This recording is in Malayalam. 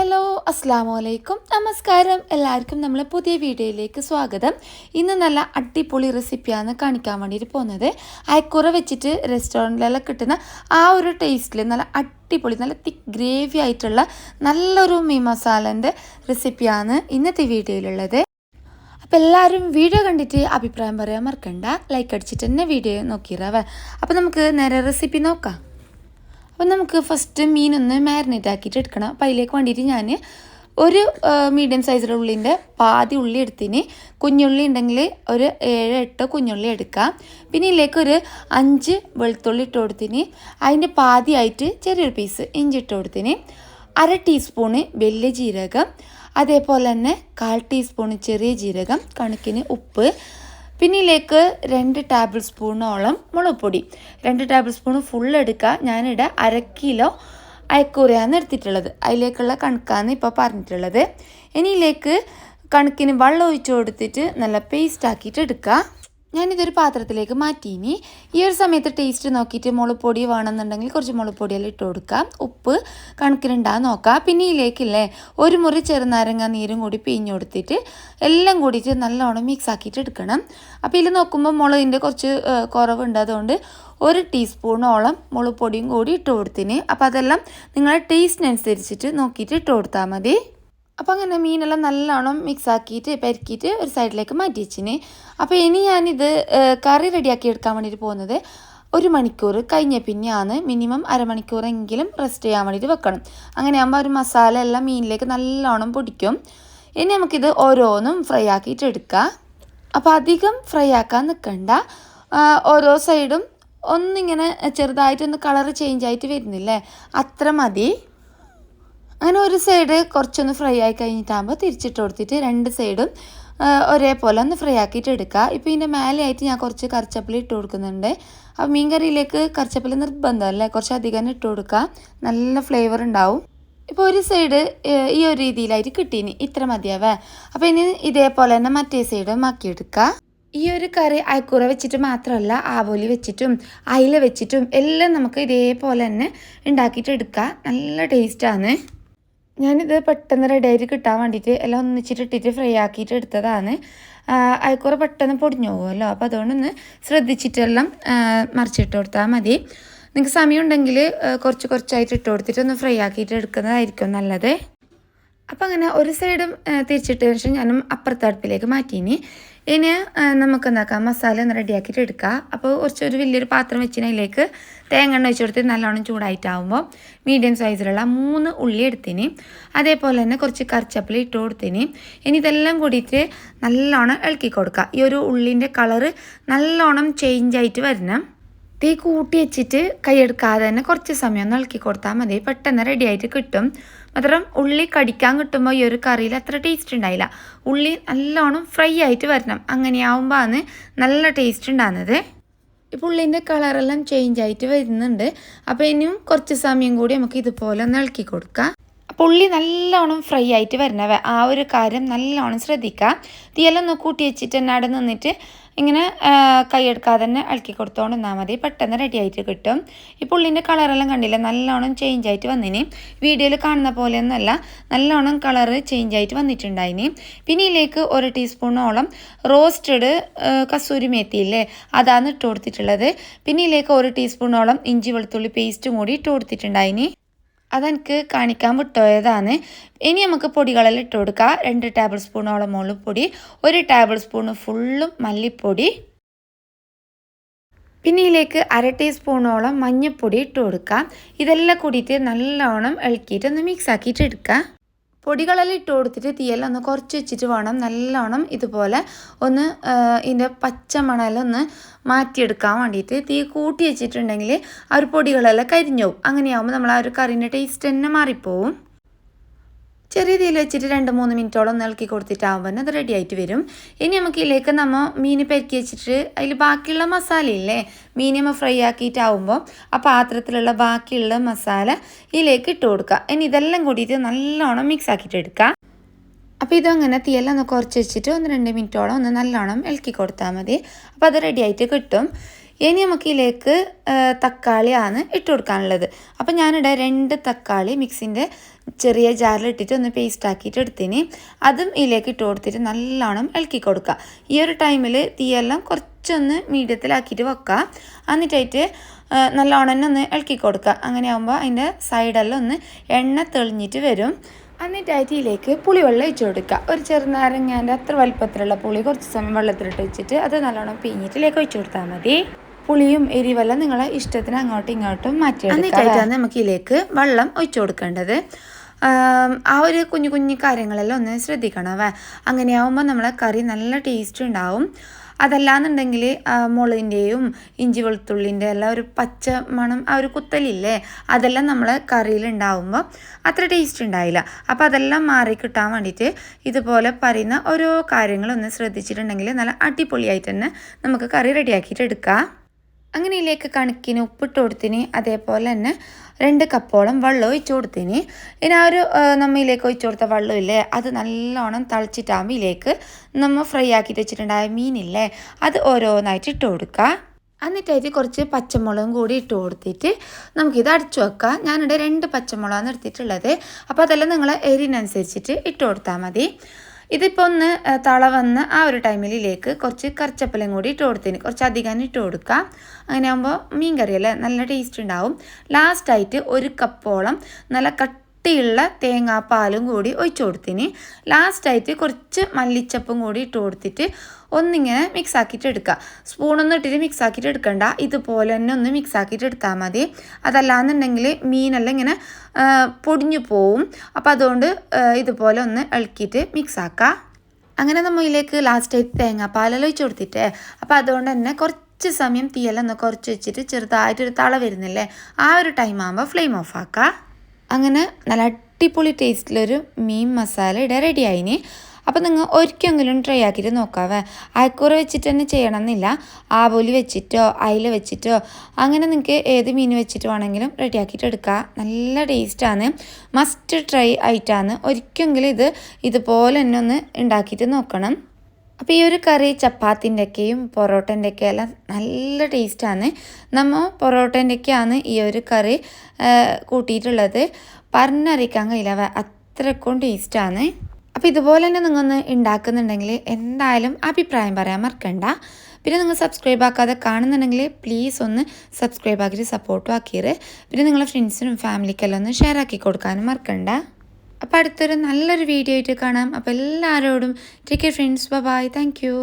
ഹലോ അസ്സാം വലൈക്കും നമസ്കാരം. എല്ലാവർക്കും നമ്മളെ പുതിയ വീഡിയോയിലേക്ക് സ്വാഗതം. ഇന്ന് നല്ല അടിപൊളി റെസിപ്പിയാണ് കാണിക്കാൻ വേണ്ടിയിട്ട് പോകുന്നത്. അയക്കുറ വെച്ചിട്ട് റെസ്റ്റോറന്റിലെല്ലാം കിട്ടുന്ന ആ ഒരു ടേസ്റ്റിൽ നല്ല അടിപൊളി നല്ല തിക്ക് ഗ്രേവി ആയിട്ടുള്ള നല്ലൊരു മീൻ മസാലന്റെ റെസിപ്പിയാണ് ഇന്നത്തെ വീഡിയോയിലുള്ളത്. അപ്പോൾ എല്ലാവരും വീഡിയോ കണ്ടിട്ട് അഭിപ്രായം പറയാൻ മറക്കണ്ട. ലൈക്ക് അടിച്ചിട്ട് തന്നെ വീഡിയോ നോക്കിയിരാവേ അപ്പോൾ നമുക്ക് നേരെ റെസിപ്പി നോക്കാം. അപ്പം നമുക്ക് ഫസ്റ്റ് മീനൊന്ന് മാരിനേറ്റ് ആക്കിയിട്ട് എടുക്കണം. അപ്പം അതിലേക്ക് വേണ്ടിയിട്ട് ഞാൻ ഒരു മീഡിയം സൈസിലുള്ള ഉള്ളിന്റെ പാതി ഉള്ളി എടുത്തിന്. കുഞ്ഞുള്ളി ഉണ്ടെങ്കിൽ ഒരു ഏഴ് എട്ട് കുഞ്ഞുള്ളി എടുക്കാം. പിന്നെ ഇതിലേക്ക് ഒരു അഞ്ച് വെളുത്തുള്ളി ഇട്ട് കൊടുത്തിന്. അതിന്റെ പാതിയായിട്ട് ചെറിയൊരു പീസ് ഇഞ്ചി ഇട്ട് കൊടുത്തിന്. അര ടീസ്പൂണ് വലിയ ജീരകം. അതേപോലെ തന്നെ കാൽ ടീസ്പൂണ് ചെറിയ ജീരകം കണക്കിന് ഉപ്പ്. പിന്നെ ഇതിലേക്ക് രണ്ട് ടേബിൾ സ്പൂണോളം മുളകുപൊടി. രണ്ട് ടേബിൾ സ്പൂൺ ഫുൾ എടുക്കുക ഞാനിവിടെ അര കിലോ അയക്കൂറയാണ് എടുത്തിട്ടുള്ളത്. അതിലേക്കുള്ള കണക്കാണ് ഇപ്പോൾ പറഞ്ഞിട്ടുള്ളത്. ഇനിയിലേക്ക് കണക്കിന് വെള്ളം ഒഴിച്ചു കൊടുത്തിട്ട് നല്ല പേസ്റ്റ് ആക്കിയിട്ട് എടുക്കുക ഞാനിതൊരു പാത്രത്തിലേക്ക് മാറ്റി ഇനി ഈ ഒരു സമയത്ത് ടേസ്റ്റ് നോക്കിയിട്ട് മുളപ്പൊടി വേണമെന്നുണ്ടെങ്കിൽ കുറച്ച് മുളപ്പൊടിയെല്ലാം ഇട്ട് കൊടുക്കാം. ഉപ്പ് കണക്കിനുണ്ടാകാൻ നോക്കാം. പിന്നെ ഇതിലേക്കില്ലേ ഒരു മുറി ചെറുനാരങ്ങ നീരും കൂടി പിഴിഞ്ഞ് കൊടുത്തിട്ട് എല്ലാം കൂടിയിട്ട് നല്ലോണം മിക്സ് ആക്കിയിട്ട് എടുക്കണം. അപ്പോൾ ഇതിൽ നോക്കുമ്പോൾ മുളകിന്റെ കുറച്ച് കുറവുണ്ട്. അതുകൊണ്ട് ഒരു ടീസ്പൂണോളം മുളപ്പൊടിയും കൂടി ഇട്ട് കൊടുത്തിന്. അപ്പോൾ അതെല്ലാം നിങ്ങളുടെ ടേസ്റ്റിനനുസരിച്ചിട്ട് നോക്കിയിട്ട് ഇട്ട് കൊടുത്താൽ മതി. അപ്പോൾ അങ്ങനെ മീനെല്ലാം നല്ലോണം മിക്സ് ആക്കിയിട്ട് പെരുക്കിയിട്ട് ഒരു സൈഡിലേക്ക് മാറ്റി വെച്ചിന്. അപ്പോൾ ഇനി ഞാനിത് കറി റെഡിയാക്കി എടുക്കാൻ വേണ്ടിയിട്ട് പോകുന്നത് ഒരു മണിക്കൂർ കഴിഞ്ഞ പിന്നെയാണ്. മിനിമം അരമണിക്കൂറെങ്കിലും റെസ്റ്റ് ചെയ്യാൻ വേണ്ടിയിട്ട് വെക്കണം. അങ്ങനെ ആകുമ്പോൾ ഒരു മസാല എല്ലാം മീനിലേക്ക് നല്ലോണം പൊടിക്കും. ഇനി നമുക്കിത് ഓരോന്നും ഫ്രൈ ആക്കിയിട്ട് എടുക്കാം. അപ്പോൾ അധികം ഫ്രൈ ആക്കാൻ നിൽക്കണ്ട ഓരോ സൈഡും ഒന്നിങ്ങനെ ചെറുതായിട്ടൊന്ന് കളർ ചേഞ്ച് ആയിട്ട് വരുന്നില്ലേ? അത്ര മതി. അങ്ങനെ ഒരു സൈഡ് കുറച്ചൊന്ന് ഫ്രൈ ആയി കഴിഞ്ഞിട്ടാകുമ്പോൾ തിരിച്ചിട്ട് കൊടുത്തിട്ട് രണ്ട് സൈഡും ഒരേപോലെ ഒന്ന് ഫ്രൈ ആക്കിയിട്ട് എടുക്കുക. ഇപ്പോൾ ഇതിന്റെ മേലെയായിട്ട് ഞാൻ കുറച്ച് കറിച്ചപ്പലി ഇട്ട് കൊടുക്കുന്നുണ്ട്. അപ്പോൾ മീൻ കറിയിലേക്ക് കറിച്ചപ്പലി നിർബന്ധമല്ലേ? കുറച്ച് അധികം ഇട്ട് കൊടുക്കുക. നല്ല ഫ്ലേവർ ഉണ്ടാവും. ഇപ്പോൾ ഒരു സൈഡ് ഈ ഒരു രീതിയിലായിട്ട് കിട്ടീനി. ഇത്ര മതിയാവേ. അപ്പോൾ ഇനി ഇതേപോലെ തന്നെ മറ്റേ സൈഡും ആക്കിയെടുക്കുക ഈ ഒരു കറി അയക്കൂറ വെച്ചിട്ട് മാത്രമല്ല ആവോലി വെച്ചിട്ടും അയില വെച്ചിട്ടും എല്ലാം നമുക്ക് ഇതേപോലെ തന്നെ ഉണ്ടാക്കിയിട്ട് എടുക്കാം നല്ല ടേസ്റ്റാണ് ഞാനിത് പെട്ടെന്ന് റെഡി ആയിട്ട് കിട്ടാൻ വേണ്ടിയിട്ട് എല്ലാം ഒന്നിച്ചിട്ട് ഇട്ടിട്ട് ഫ്രൈ ആക്കിയിട്ട് എടുത്തതാണ്. അയക്കുറ പെട്ടെന്ന് പൊടിഞ്ഞു പോകുമല്ലോ അപ്പോൾ അതുകൊണ്ടൊന്ന് ശ്രദ്ധിച്ചിട്ടെല്ലാം മറിച്ചിട്ട് കൊടുത്താൽ മതി. നിങ്ങൾക്ക് സമയമുണ്ടെങ്കിൽ കുറച്ച് കുറച്ചായിട്ട് ഇട്ട് കൊടുത്തിട്ട് ഒന്ന് ഫ്രൈ ആക്കിയിട്ട് എടുക്കുന്നതായിരിക്കും നല്ലത്. അപ്പം അങ്ങനെ ഒരു സൈഡും തിരിച്ചിട്ടതിന് ശേഷം ഞാനും അപ്പുറത്തെ അടുപ്പിലേക്ക് ഇനി നമുക്ക് എന്താക്കാം മസാല ഒന്ന് റെഡിയാക്കിയിട്ട് എടുക്കാം. അപ്പോൾ കുറച്ചൊരു വലിയൊരു പാത്രം വെച്ചിന് അതിലേക്ക് തേങ്ങ എണ്ണ വെച്ച് കൊടുത്ത് നല്ലോണം ചൂടായിട്ടാവുമ്പോൾ മീഡിയം സൈസിലുള്ള മൂന്ന് ഉള്ളി എടുത്തിന്. അതേപോലെ തന്നെ കുറച്ച് കറിച്ചപ്പിൽ ഇട്ട് കൊടുത്തിന്. ഇനി ഇതെല്ലാം കൂടിയിട്ട് നല്ലോണം ഇളക്കി കൊടുക്കുക ഈ ഒരു ഉള്ളിന്റെ കളറ് നല്ലോണം ചേഞ്ച് ആയിട്ട് വരണം. തീ കൂട്ടി വെച്ചിട്ട് കൈയെടുക്കാതെ തന്നെ കുറച്ച് സമയം ഒന്ന് ഇളക്കി കൊടുത്താൽ മതി. പെട്ടെന്ന് റെഡി ആയിട്ട് കിട്ടും. മാത്രം ഉള്ളി കടിക്കാൻ കിട്ടുമ്പോൾ ഈ ഒരു കറിയിൽ അത്ര ടേസ്റ്റ് ഉണ്ടായില്ല. ഉള്ളി നല്ലോണം ഫ്രൈ ആയിട്ട് വരണം. അങ്ങനെയാവുമ്പോഴാണ് നല്ല ടേസ്റ്റ് ഉണ്ടാകുന്നത് ഇപ്പോൾ ഉള്ളിന്റെ കളറെല്ലാം ചേഞ്ച് ആയിട്ട് വരുന്നുണ്ട്. അപ്പോൾ ഇനിയും കുറച്ച് സമയം കൂടി നമുക്ക് ഇതുപോലെ ഒന്ന് ഇളക്കി കൊടുക്കാം. ഉള്ളി നല്ലോണം ഫ്രൈ ആയിട്ട് വരണവ. ആ ഒരു കാര്യം നല്ലോണം ശ്രദ്ധിക്കുക തീയെല്ലാം ഒന്ന് കൂട്ടി വെച്ചിട്ട് തന്നെ അവിടെ നിന്നിട്ട് ഇങ്ങനെ കൈയെടുക്കാതെ തന്നെ ഇളക്കി കൊടുത്തോണ്ട് നിന്നാൽ മതി. പെട്ടെന്ന് റെഡി ആയിട്ട് കിട്ടും. ഈ ഉള്ളിന്റെ കളറെല്ലാം കണ്ടില്ല? നല്ലോണം ചേഞ്ച് ആയിട്ട് വന്നിനി. വീഡിയോയിൽ കാണുന്ന പോലെയൊന്നുമല്ല നല്ലോണം കളറ് ചേഞ്ച് ആയിട്ട് വന്നിട്ടുണ്ടായിന്. പിന്നെ ഇതിലേക്ക് ഒരു ടീസ്പൂണോളം റോസ്റ്റഡ് കസൂരി മേത്തിയില്ലേ അതാണ് ഇട്ട് കൊടുത്തിട്ടുള്ളത്. പിന്നെ ഇതിലേക്ക് ഒരു ടീസ്പൂണോളം ഇഞ്ചി വെളുത്തുള്ളി പേസ്റ്റും കൂടി ഇട്ട് കൊടുത്തിട്ടുണ്ടായിന്. അതെനിക്ക് കാണിക്കാൻ വിട്ടുപോയതാണ്. ഇനി നമുക്ക് പൊടികളെല്ലാം ഇട്ട് കൊടുക്കാം. രണ്ട് ടേബിൾ സ്പൂണോളം മുളകുപൊടി ഒരു ടേബിൾ സ്പൂണ് ഫുള്ളും മല്ലിപ്പൊടി. പിന്നെ ഇതിലേക്ക് അര ടീസ്പൂണോളം മഞ്ഞൾപ്പൊടി ഇട്ട് കൊടുക്കാം. ഇതെല്ലാം കൂടിയിട്ട് നല്ലോണം ഇളക്കിയിട്ട് ഒന്ന് മിക്സ് ആക്കിയിട്ട് എടുക്കാം. പൊടികളെല്ലാം ഇട്ട് കൊടുത്തിട്ട് തീയെല്ലാം ഒന്ന് കുറച്ച് വെച്ചിട്ട് വേണം. നല്ലോണം ഇതുപോലെ ഒന്ന് ഇതിന്റെ പച്ച മണലെല്ലാം ഒന്ന് മാറ്റിയെടുക്കാൻ വേണ്ടിയിട്ട് തീ കൂട്ടി വെച്ചിട്ടുണ്ടെങ്കിൽ ആ ഒരു പൊടികളെല്ലാം കരിഞ്ഞു പോകും. അങ്ങനെയാകുമ്പോൾ നമ്മൾ ആ ഒരു കറീന്റെ ടേസ്റ്റ് തന്നെ മാറിപ്പോവും. ചെറിയ തീയിൽ വെച്ചിട്ട് രണ്ട് മൂന്ന് മിനിറ്റോളം ഇളക്കി കൊടുത്തിട്ടാകുമ്പോൾ അത് റെഡി ആയിട്ട് വരും. ഇനി നമുക്ക് ഇതിലേക്ക് നമ്മൾ മീൻ പെരുക്കി വെച്ചിട്ട് അതിൽ ബാക്കിയുള്ള മസാലയില്ലേ മീൻ നമ്മൾ ഫ്രൈ ആക്കിയിട്ടാവുമ്പോൾ ആ പാത്രത്തിലുള്ള ബാക്കിയുള്ള മസാല ഇതിലേക്ക് ഇട്ട് കൊടുക്കുക ഇനി ഇതെല്ലാം കൂടിയിട്ട് നല്ലോണം മിക്സ് ആക്കിയിട്ട് എടുക്കുക അപ്പോൾ ഇതങ്ങനെ തീയെല്ലാം ഒന്ന് കുറച്ച് വെച്ചിട്ട് ഒന്ന് രണ്ട് മിനിറ്റോളം ഒന്ന് നല്ലോണം ഇളക്കി കൊടുത്താൽ മതി. അപ്പോൾ അത് റെഡി ആയിട്ട് കിട്ടും. ഇനി നമുക്ക് ഇതിലേക്ക് തക്കാളിയാണ് ഇട്ട് കൊടുക്കാനുള്ളത്. അപ്പം ഞാനിവിടെ രണ്ട് തക്കാളി മിക്സിന്റെ ചെറിയ ജാറിലിട്ടിട്ട് ഒന്ന് പേസ്റ്റ് ആക്കിയിട്ട് എടുത്തിന്. അതും ഇതിലേക്ക് ഇട്ട് കൊടുത്തിട്ട് നല്ലോണം ഇളക്കി കൊടുക്കുക. ഈ ഒരു ടൈമിൽ തീയെല്ലാം കുറച്ചൊന്ന് മീഡിയത്തിലാക്കിയിട്ട് വെക്കുക. എന്നിട്ടായിട്ട് നല്ലോണം തന്നെ ഒന്ന് ഇളക്കി കൊടുക്കുക. അങ്ങനെ ആകുമ്പോൾ അതിന്റെ സൈഡെല്ലാം ഒന്ന് എണ്ണ തെളിഞ്ഞിട്ട് വരും. എന്നിട്ടായിട്ട് ഇതിലേക്ക് പുളിവെള്ളം ഒഴിച്ചു കൊടുക്കുക. ഒരു ചെറുനാരങ്ങാന്റെ അത്ര വലിപ്പത്തിലുള്ള പുളി കുറച്ച് സമയം വെള്ളത്തിലിട്ട് വെച്ചിട്ട് അത് നല്ലോണം ഇതിലേക്ക് ഒഴിച്ചു കൊടുത്താൽ മതി. പുളിയും എരിവെല്ലാം നിങ്ങളെ ഇഷ്ടത്തിന് അങ്ങോട്ടും ഇങ്ങോട്ടും മാറ്റി എന്നിട്ടായിട്ടാണ് നമുക്ക് ഇതിലേക്ക് വെള്ളം ഒഴിച്ചു കൊടുക്കേണ്ടത്. ആം, ഒരു കുഞ്ഞു കുഞ്ഞു കാര്യങ്ങളെല്ലാം ഒന്ന് ശ്രദ്ധിക്കണം അങ്ങനെയാവുമ്പോൾ നമ്മളെ കറി നല്ല ടേസ്റ്റ് ഉണ്ടാവും. അതല്ലാന്നുണ്ടെങ്കിൽ മുളകിന്റെയും ഇഞ്ചി വെളുത്തുള്ളിന്റെ എല്ലാം ഒരു പച്ച മണം ആ ഒരു കുത്തലില്ലേ? അതെല്ലാം നമ്മൾ കറിയിൽ ഉണ്ടാവുമ്പോൾ അത്ര ടേസ്റ്റ് ഉണ്ടായില്ല. അപ്പോൾ അതെല്ലാം മാറി കിട്ടാൻ വേണ്ടിയിട്ട് ഇതുപോലെ പറയുന്ന ഓരോ കാര്യങ്ങളൊന്ന് ശ്രദ്ധിച്ചിട്ടുണ്ടെങ്കിൽ നല്ല അടിപൊളിയായിട്ട് തന്നെ നമുക്ക് കറി റെഡിയാക്കിയിട്ട് എടുക്കാം. അങ്ങനെ ഇതിലേക്ക് കണക്കിന് ഉപ്പിട്ട് കൊടുത്തിന് അതേപോലെ തന്നെ രണ്ട് കപ്പോളം വെള്ളം ഒഴിച്ചു കൊടുത്തിന്. ഇനി ആ ഒരു ആ, നമ്മ ഇതിലേക്ക് ഒഴിച്ചു കൊടുത്ത വെള്ളമില്ലേ അത് നല്ലോണം തളിച്ചിട്ടാകുമ്പോൾ ഇതിലേക്ക് നമ്മൾ ഫ്രൈ ആക്കിയിട്ട് വെച്ചിട്ടുണ്ടായ മീനില്ലേ അത് ഓരോന്നായിട്ട് ഇട്ട് കൊടുക്കുക എന്നിട്ടായിട്ട് കുറച്ച് പച്ചമുളകും കൂടി ഇട്ട് കൊടുത്തിട്ട് നമുക്കിത് അടച്ചു വെക്കാം. ഞാനിവിടെ രണ്ട് പച്ചമുളകാണ് എടുത്തിട്ടുള്ളത്. അപ്പോൾ അതെല്ലാം നിങ്ങൾ എരിനനുസരിച്ചിട്ട് ഇട്ട് കൊടുത്താൽ മതി. ഇതിപ്പോൾ ഒന്ന് തള വന്ന് ആ ഒരു ടൈമിലേക്ക് കുറച്ച് കറിച്ചപ്പലം കൂടി ഇട്ട് കൊടുത്തിന് കുറച്ച് അധികം ഇട്ട് കൊടുക്കാം. അങ്ങനെ ആകുമ്പോൾ മീൻ കറിയല്ലേ നല്ല ടേസ്റ്റ് ഉണ്ടാവും. ലാസ്റ്റായിട്ട് ഒരു കപ്പോളം നല്ല കട്ടിയുള്ള തേങ്ങാപ്പാലും കൂടി ഒഴിച്ചു കൊടുത്തിന്. ലാസ്റ്റായിട്ട് കുറച്ച് മല്ലിച്ചപ്പും കൂടി ഇട്ട് കൊടുത്തിട്ട് ഒന്നിങ്ങനെ മിക്സ് ആക്കിയിട്ട് എടുക്കുക. സ്പൂണൊന്നും ഇട്ടിട്ട് മിക്സ് ആക്കിയിട്ട് എടുക്കണ്ട. ഇതുപോലെ തന്നെ ഒന്ന് മിക്സ് ആക്കിയിട്ട് എടുത്താൽ മതി. അതല്ലാന്നുണ്ടെങ്കിൽ മീനെല്ലാം ഇങ്ങനെ പൊടിഞ്ഞു പോവും. അപ്പോൾ അതുകൊണ്ട് ഇതുപോലെ ഒന്ന് ഇളക്കിയിട്ട് മിക്സ് ആക്കുക അങ്ങനെ നമ്മൾ ഇതിലേക്ക് ലാസ്റ്റായിട്ട് തേങ്ങാപ്പാലെല്ലാം ഒഴിച്ചു കൊടുത്തിട്ടേ. അപ്പോൾ അതുകൊണ്ട് തന്നെ കുറച്ച് സമയം തീയെല്ലാം ഒന്ന് കുറച്ച് വെച്ചിട്ട് ചെറുതായിട്ടൊരു തള വരുന്നില്ലേ? ആ ഒരു ടൈം ആകുമ്പോൾ ഫ്ലെയിം ഓഫ് ആക്കുക അങ്ങനെ നല്ല അടിപൊളി ടേസ്റ്റിലൊരു മീൻ മസാല ഇട റെഡി ആയിന് അപ്പോൾ നിങ്ങൾ ഒരിക്കലെങ്കിലും ട്രൈ ആക്കിയിട്ട് നോക്കാവേ. അയക്കൂറ വെച്ചിട്ട് തന്നെ ചെയ്യണമെന്നില്ല ആബോലി വെച്ചിട്ടോ അയില വെച്ചിട്ടോ അങ്ങനെ നിങ്ങൾക്ക് ഏത് മീൻ വെച്ചിട്ട് വേണമെങ്കിലും റെഡി ആക്കിയിട്ട് എടുക്കുക നല്ല ടേസ്റ്റാണ്. മസ്റ്റ് ട്രൈ ആയിട്ടാണ്. ഒരിക്കലെങ്കിലും ഇത് ഇതുപോലെ തന്നെ ഒന്ന് ഉണ്ടാക്കിയിട്ട് നോക്കണം. അപ്പോൾ ഈ ഒരു കറി ചപ്പാത്തിന്റെയൊക്കെയും പൊറോട്ടന്റെയൊക്കെ എല്ലാം നല്ല ടേസ്റ്റാണ്. നമ്മൾ പൊറോട്ടന്റെയൊക്കെയാണ് ഈ ഒരു കറി കൂട്ടിയിട്ടുള്ളത്. പറഞ്ഞറിയിക്കാൻ കഴിയില്ല അത്രക്കും ടേസ്റ്റാണ്. അപ്പോൾ ഇതുപോലെ തന്നെ നിങ്ങളൊന്ന് ഉണ്ടാക്കുന്നുണ്ടെങ്കിൽ എന്തായാലും അഭിപ്രായം പറയാൻ മറക്കണ്ട. പിന്നെ നിങ്ങൾ സബ്സ്ക്രൈബ് ആക്കാതെ കാണുന്നുണ്ടെങ്കിൽ പ്ലീസ് ഒന്ന് സബ്സ്ക്രൈബ് ആക്കിയിട്ട് സപ്പോർട്ടും ആക്കിയത് പിന്നെ നിങ്ങളുടെ ഫ്രണ്ട്സിനും ഫാമിലിക്കെല്ലാം ഒന്ന് ഷെയർ ആക്കി കൊടുക്കാനും മറക്കണ്ട. അപ്പോൾ അടുത്തൊരു നല്ലൊരു വീഡിയോ ആയിട്ട് കാണാം. അപ്പോൾ എല്ലാവരോടും take care friends bye thank you